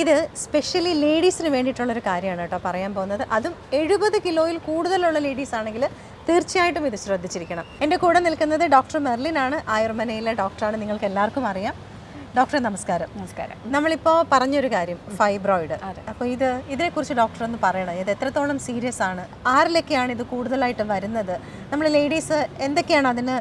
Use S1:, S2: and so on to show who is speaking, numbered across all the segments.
S1: ഇത് സ്പെഷ്യലി ലേഡീസിന് വേണ്ടിയിട്ടുള്ളൊരു കാര്യമാണ് കേട്ടോ പറയാൻ പോകുന്നത്. അതും എഴുപത് കിലോയിൽ കൂടുതലുള്ള ലേഡീസ് ആണെങ്കിൽ തീർച്ചയായിട്ടും ഇത് ശ്രദ്ധിച്ചിരിക്കണം. എന്റെ കൂടെ നിൽക്കുന്നത് ഡോക്ടർ മെർലിനാണ് ആയുർമനയിലെ ഡോക്ടറാണ് നിങ്ങൾക്ക് എല്ലാവർക്കും അറിയാം. ഡോക്ടർ നമസ്കാരം.
S2: നമസ്കാരം.
S1: നമ്മളിപ്പോൾ പറഞ്ഞൊരു കാര്യം ഫൈബ്രോയിഡ്. അപ്പോൾ ഇത് ഇതിനെക്കുറിച്ച് ഡോക്ടർ ഒന്ന് പറയണം. ഇത് എത്രത്തോളം സീരിയസ് ആണ്? ആരിലൊക്കെയാണ് ഇത് കൂടുതലായിട്ട് വരുന്നത്? നമ്മൾ ലേഡീസ് എന്തൊക്കെയാണ് അതിന്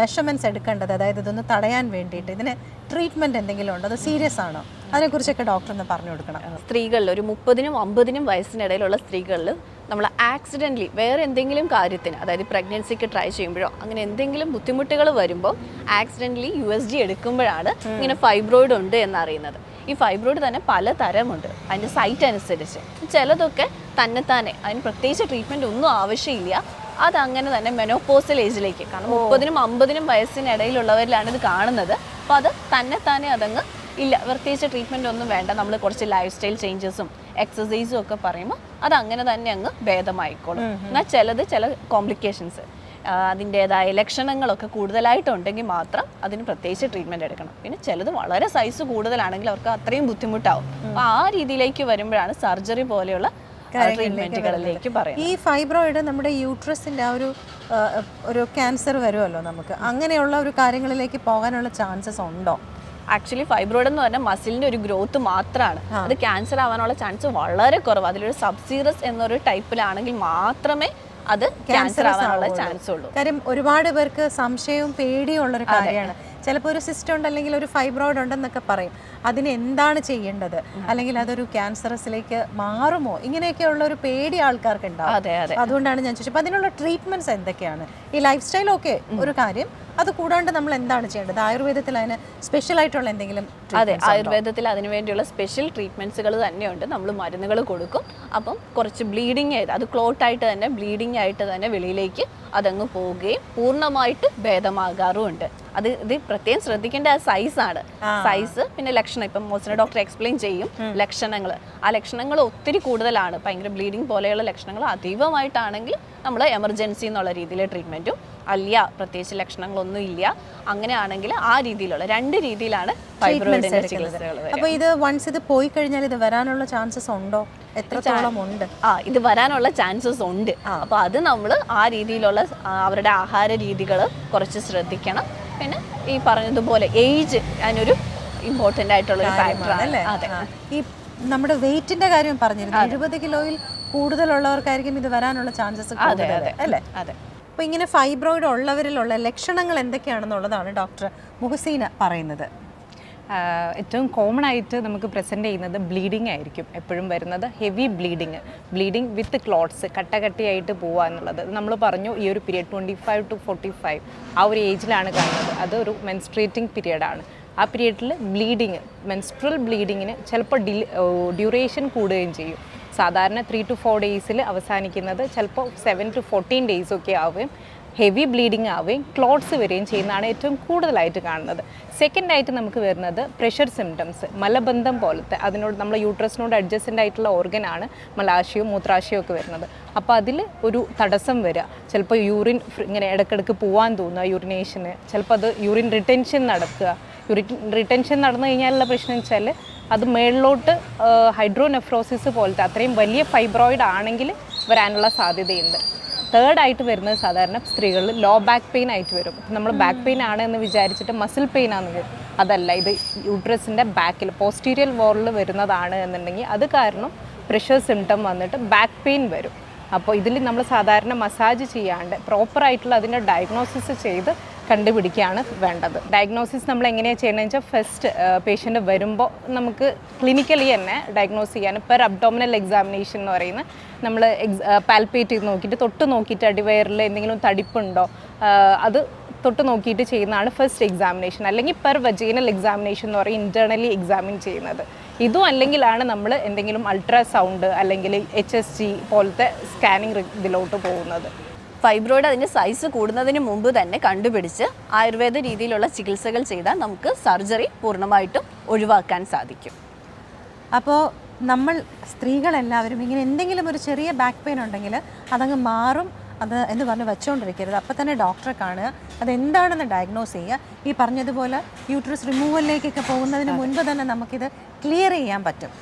S1: മെഷർമെന്റ്സ് എടുക്കേണ്ടത്? അതായത് ഇതൊന്ന് തടയാൻ വേണ്ടിയിട്ട് ഇതിന് ട്രീറ്റ്മെന്റ് എന്തെങ്കിലും ഉണ്ടോ? അത് സീരിയസ് ആണോ? അതിനെക്കുറിച്ചൊക്കെ ഡോക്ടർ ഒന്ന് പറഞ്ഞു കൊടുക്കണം.
S2: സ്ത്രീകളിൽ ഒരു മുപ്പതിനും അമ്പതിനും വയസ്സിനിടയിലുള്ള സ്ത്രീകളിൽ നമ്മൾ ആക്സിഡന്റലി വേറെ എന്തെങ്കിലും കാര്യത്തിന് അതായത് പ്രഗ്നൻസിക്ക് ട്രൈ ചെയ്യുമ്പോഴോ അങ്ങനെ എന്തെങ്കിലും ബുദ്ധിമുട്ടുകൾ വരുമ്പോൾ ആക്സിഡന്റലി യു എസ് ജി എടുക്കുമ്പോഴാണ് ഇങ്ങനെ ഫൈബ്രോയിഡ് ഉണ്ട് എന്നറിയുന്നത്. ഈ ഫൈബ്രോയിഡ് തന്നെ പല തരമുണ്ട് അതിന്റെ സൈറ്റ് അനുസരിച്ച്. ചിലതൊക്കെ തന്നെത്താനെ അതിന് പ്രത്യേകിച്ച് ട്രീറ്റ്മെന്റ് ഒന്നും ആവശ്യമില്ല. അതങ്ങനെ തന്നെ മെനോപോസൽ ഏജിലേക്ക് കാരണം മുപ്പതിനും അമ്പതിനും വയസ്സിനിടയിലുള്ളവരിലാണ് ഇത് കാണുന്നത്. അപ്പോൾ അത് തന്നെത്താനെ അതങ്ങ് ഇല്ല പ്രത്യേകിച്ച് ട്രീറ്റ്മെന്റ് ഒന്നും വേണ്ട. നമ്മൾ കുറച്ച് ലൈഫ് സ്റ്റൈൽ ചേഞ്ചസും എക്സസൈസും ഒക്കെ പറയുമ്പോൾ അത് അങ്ങനെ തന്നെ അങ്ങ് ഭേദമായിക്കോളും. എന്നാൽ ചിലത് ചില കോംപ്ലിക്കേഷൻസ് അതിന്റെതായ ലക്ഷണങ്ങളൊക്കെ കൂടുതലായിട്ടുണ്ടെങ്കിൽ മാത്രം അതിന് പ്രത്യേകിച്ച് ട്രീറ്റ്മെന്റ് എടുക്കണം. പിന്നെ ചിലത് വളരെ സൈസ് കൂടുതലാണെങ്കിൽ അവർക്ക് അത്രയും ബുദ്ധിമുട്ടാവും. അപ്പോൾ ആ രീതിയിലേക്ക് വരുമ്പോഴാണ് സർജറി പോലെയുള്ള ട്രീറ്റ്മെന്റുകളിലേക്ക് പറയുന്നത്.
S1: ഈ ഫൈബ്രോയിഡ് നമ്മുടെ യൂട്രസിന്റെ ആ ഒരു ആ, ഒരു ക്യാൻസർ വരുമല്ലോ നമുക്ക്. അങ്ങനെയുള്ള ഒരു കാര്യങ്ങളിലേക്ക് പോകാനുള്ള ചാൻസസ് ഉണ്ടോ?
S2: ആക്ച്വലി ഫൈബ്രോയിഡ് എന്ന് പറഞ്ഞാൽ മസിലിന്റെ ഒരു ഗ്രോത്ത് മാത്രമാണ് അത് ക്യാൻസർ ആവാനുള്ള ചാൻസ് വളരെ കുറവ്. അതിലൊരു സബ്സീറസ് എന്നൊരു ടൈപ്പിലാണെങ്കിൽ മാത്രമേ അത് ക്യാൻസർ ആവാനുള്ള ചാൻസ് ഉള്ളൂ.
S1: കാര്യം ഒരുപാട് പേർക്ക് സംശയവും പേടിയും ഉള്ളൊരു കാര്യമാണ്. ചിലപ്പോൾ ഒരു സിസ്റ്റം ഉണ്ട് അല്ലെങ്കിൽ ഒരു ഫൈബ്രോയിഡ് ഉണ്ടെന്നൊക്കെ പറയും. അതിന് എന്താണ് ചെയ്യേണ്ടത്? അല്ലെങ്കിൽ അതൊരു ക്യാൻസറസിലേക്ക് മാറുമോ? ഇങ്ങനെയൊക്കെയുള്ള ഒരു പേടി ആൾക്കാർക്ക് ഉണ്ടാവും
S2: അതെ അതെ.
S1: അതുകൊണ്ടാണ് ഞാൻ ചോദിച്ചത്. അപ്പം അതിനുള്ള ട്രീറ്റ്മെന്റ്സ് എന്തൊക്കെയാണ്? ഈ ലൈഫ് സ്റ്റൈൽ ഒക്കെ ഒരു കാര്യം. അത് കൂടാണ്ട് നമ്മൾ എന്താണ് ചെയ്യേണ്ടത്? ആയുർവേദത്തിൽ അതിന് സ്പെഷ്യൽ ആയിട്ടുള്ള എന്തെങ്കിലും
S2: അതെ ആയുർവേദത്തിൽ അതിന് വേണ്ടിയുള്ള സ്പെഷ്യൽ ട്രീറ്റ്മെന്റ്സുകൾ തന്നെയുണ്ട്. നമ്മൾ മരുന്നുകൾ കൊടുക്കും. അപ്പം കുറച്ച് ബ്ലീഡിങ് ആയിട്ട് അത് ക്ലോട്ട് ആയിട്ട് തന്നെ ബ്ലീഡിങ് ആയിട്ട് തന്നെ വെളിയിലേക്ക് അതങ്ങ് പോവുകയും പൂർണമായിട്ട് ഭേദമാകാറുമുണ്ട്. അത് ഇത് പ്രത്യേകം ശ്രദ്ധിക്കേണ്ട സൈസ് സൈസാണ് സൈസ് പിന്നെ ലക്ഷണം. ഇപ്പം മോസിന ഡോക്ടർ എക്സ്പ്ലെയിൻ ചെയ്യും ലക്ഷണങ്ങൾ ആ ലക്ഷണങ്ങൾ ഒത്തിരി കൂടുതലാണ്. ഭയങ്കര ബ്ലീഡിങ് പോലെയുള്ള ലക്ഷണങ്ങൾ അതീവമായിട്ടാണെങ്കിൽ നമ്മൾ എമർജൻസി എന്നുള്ള രീതിയിലെ ട്രീറ്റ്മെന്റും അല്ല പ്രത്യേകിച്ച് ലക്ഷണങ്ങളൊന്നും ഇല്ല. അങ്ങനെയാണെങ്കിൽ ആ രീതിയിലുള്ള രണ്ട് രീതിയിലാണ് ഫൈബ്രോയിഡിന്റെ ചികിത്സകൾ
S1: അപ്പോൾ ഇത് വൺസ് ഇത് പോയി കഴിഞ്ഞാൽ ഇത് വരാനുള്ള ചാൻസസ് ഉണ്ടോ? എത്രത്തോളം ഉണ്ട്?
S2: ആ ഇത് വരാനുള്ള ചാൻസസ് ഉണ്ട്. അപ്പോൾ അത് നമ്മൾ ആ രീതിയിലുള്ള അവരുടെ ആഹാര രീതികൾ കുറച്ച് ശ്രദ്ധിക്കണം. പിന്നെ ഈ പറഞ്ഞതുപോലെ ഏജ് അതിനൊരു ഇമ്പോർട്ടന്റ് ആയിട്ടുള്ള ഒരു ഫാക്ടറാണ്
S1: അല്ലേ?
S2: അതെ.
S1: ഈ നമ്മുടെ വെയിറ്റിന്റെ കാര്യം പറഞ്ഞിരുന്നു. എഴുപത് കിലോയിൽ കൂടുതലുള്ളവർക്കായിരിക്കും ഇത് വരാനുള്ള ചാൻസസ് അല്ലേ?
S2: അതെ.
S1: അപ്പോൾ ഇങ്ങനെ ഫൈബ്രോയിഡ് ഉള്ളവരിലുള്ള ലക്ഷണങ്ങൾ എന്തൊക്കെയാണെന്നുള്ളതാണ് ഡോക്ടർ മുഹസീന പറയുന്നത്.
S3: ഏറ്റവും കോമൺ ആയിട്ട് നമുക്ക് പ്രസന്റ് ചെയ്യുന്നത് ബ്ലീഡിങ് ആയിരിക്കും. എപ്പോഴും വരുന്നത് heavy bleeding bleeding with clots കട്ടകട്ടിയായിട്ട് പോവുക എന്നുള്ളത്. നമ്മൾ പറഞ്ഞു ഈ ഒരു period twenty five to forty five ആ ഒരു ഏജിലാണ് കാണുന്നത്. അതൊരു മെൻസ്ട്രേറ്റിംഗ് പീരിയഡാണ് ആ പീരിയഡിൽ ബ്ലീഡിങ് മെൻസ്ട്രൽ ബ്ലീഡിങ്ങിന് ചിലപ്പോൾ ഡി ഡ്യൂറേഷൻ കൂടുകയും ചെയ്യും. സാധാരണ ത്രീ ടു ഫോർ ഡേയ്സിൽ അവസാനിക്കുന്നത് ചിലപ്പോൾ സെവൻ ടു ഫോർട്ടീൻ ഡേയ്സ് ഒക്കെ ആവുകയും ഹെവി ബ്ലീഡിങ് ആവുകയും ക്ലോട്ട്സ് വരികയും ചെയ്യുന്നതാണ് ഏറ്റവും കൂടുതലായിട്ട് കാണുന്നത്. സെക്കൻഡായിട്ട് നമുക്ക് വരുന്നത് പ്രഷർ സിംറ്റംസ് മലബന്ധം പോലത്തെ അതിനോട് നമ്മൾ യൂട്രസിനോട് അഡ്ജസ്റ്റന്റ് ആയിട്ടുള്ള ഓർഗനാണ് മലാശയവും മൂത്രാശയവും ഒക്കെ വരുന്നത്. അപ്പോൾ അതിൽ ഒരു തടസ്സം വരിക. ചിലപ്പോൾ യൂറിൻ ഇങ്ങനെ ഇടയ്ക്കിടയ്ക്ക് പോകാൻ തോന്നുക യൂറിനേഷന് ചിലപ്പോൾ അത് യൂറിൻ റിട്ടൻഷൻ നടക്കുക. റിട്ടൻഷൻ നടന്നു കഴിഞ്ഞാലുള്ള പ്രശ്നം വെച്ചാൽ അത് മേളിലോട്ട് ഹൈഡ്രോനെഫ്രോസിസ് പോലത്തെ അത്രയും വലിയ ഫൈബ്രോയിഡ് ആണെങ്കിൽ വരാനുള്ള സാധ്യതയുണ്ട്. തേർഡ് ആയിട്ട് വരുന്നത് സാധാരണ സ്ത്രീകളിൽ ലോ ബാക്ക് പെയിൻ ആയിട്ട് വരും. നമ്മൾ ബാക്ക് പെയിൻ ആണ് എന്ന് വിചാരിച്ചിട്ട് മസിൽ പെയിൻ ആണെന്ന് അതല്ല ഇത് യൂട്രസിന്റെ ബാക്കിൽ പോസ്റ്റീരിയൽ വോറിൽ വരുന്നതാണ് എന്നുണ്ടെങ്കിൽ അത് കാരണം പ്രഷർ സിംറ്റം വന്നിട്ട് ബാക്ക് പെയിൻ വരും. അപ്പോൾ ഇതിൽ നമ്മൾ സാധാരണ മസാജ് ചെയ്യാണ്ട് പ്രോപ്പറായിട്ടുള്ള അതിന്റെ ഡയഗ്നോസിസ് ചെയ്ത് കണ്ടുപിടിക്കുകയാണ് വേണ്ടത്. ഡയഗ്നോസിസ് നമ്മൾ എങ്ങനെയാണ് ചെയ്യണമെന്ന് വെച്ചാൽ ഫസ്റ്റ് പേഷ്യന്റ് വരുമ്പോൾ നമുക്ക് ക്ലിനിക്കലി തന്നെ ഡയഗ്നോസ് ചെയ്യാൻ പെർ അബ്ഡോമിനൽ എക്സാമിനേഷൻ എന്ന് പറയുന്ന നമ്മൾ എക്സ് പാൽപ്പേറ്റ് ചെയ്ത് നോക്കിയിട്ട് തൊട്ട് നോക്കിയിട്ട് അടിവയറിൽ എന്തെങ്കിലും തടിപ്പുണ്ടോ അത് തൊട്ട് നോക്കിയിട്ട് ചെയ്യുന്നതാണ് ഫസ്റ്റ് എക്സാമിനേഷൻ അല്ലെങ്കിൽ പെർ വജീനൽ എക്സാമിനേഷൻ എന്ന് പറയും ഇന്റേർണലി എക്സാമിൻ ചെയ്യുന്നത്. ഇതും അല്ലെങ്കിലാണ് നമ്മൾ എന്തെങ്കിലും അൾട്രാസൗണ്ട് അല്ലെങ്കിൽ എച്ച് എസ് ജി പോലത്തെ സ്കാനിങ് ഇതിലോട്ട് പോകുന്നത്.
S2: ഫൈബ്രോയിഡ് അതിന്റെ സൈസ് കൂടുന്നതിന് മുമ്പ് തന്നെ കണ്ടുപിടിച്ച് ആയുർവേദ രീതിയിലുള്ള ചികിത്സകൾ ചെയ്താൽ നമുക്ക് സർജറി പൂർണമായിട്ടും ഒഴിവാക്കാൻ സാധിക്കും.
S1: അപ്പോൾ നമ്മൾ സ്ത്രീകളെല്ലാവരും ഇങ്ങനെ എന്തെങ്കിലും ഒരു ചെറിയ ബാക്ക് പെയിൻ ഉണ്ടെങ്കിൽ അതങ്ങ് മാറും അത് എന്ന് പറഞ്ഞ് വെച്ചുകൊണ്ടിരിക്കരുത് അപ്പം തന്നെ ഡോക്ടറെ കാണുക അതെന്താണെന്ന് ഡയഗ്നോസ് ചെയ്യുക. ഈ പറഞ്ഞതുപോലെ യൂട്രസ് റിമൂവലിലേക്കൊക്കെ പോകുന്നതിന് മുൻപ് തന്നെ നമുക്കിത് ക്ലിയർ ചെയ്യാൻ പറ്റും.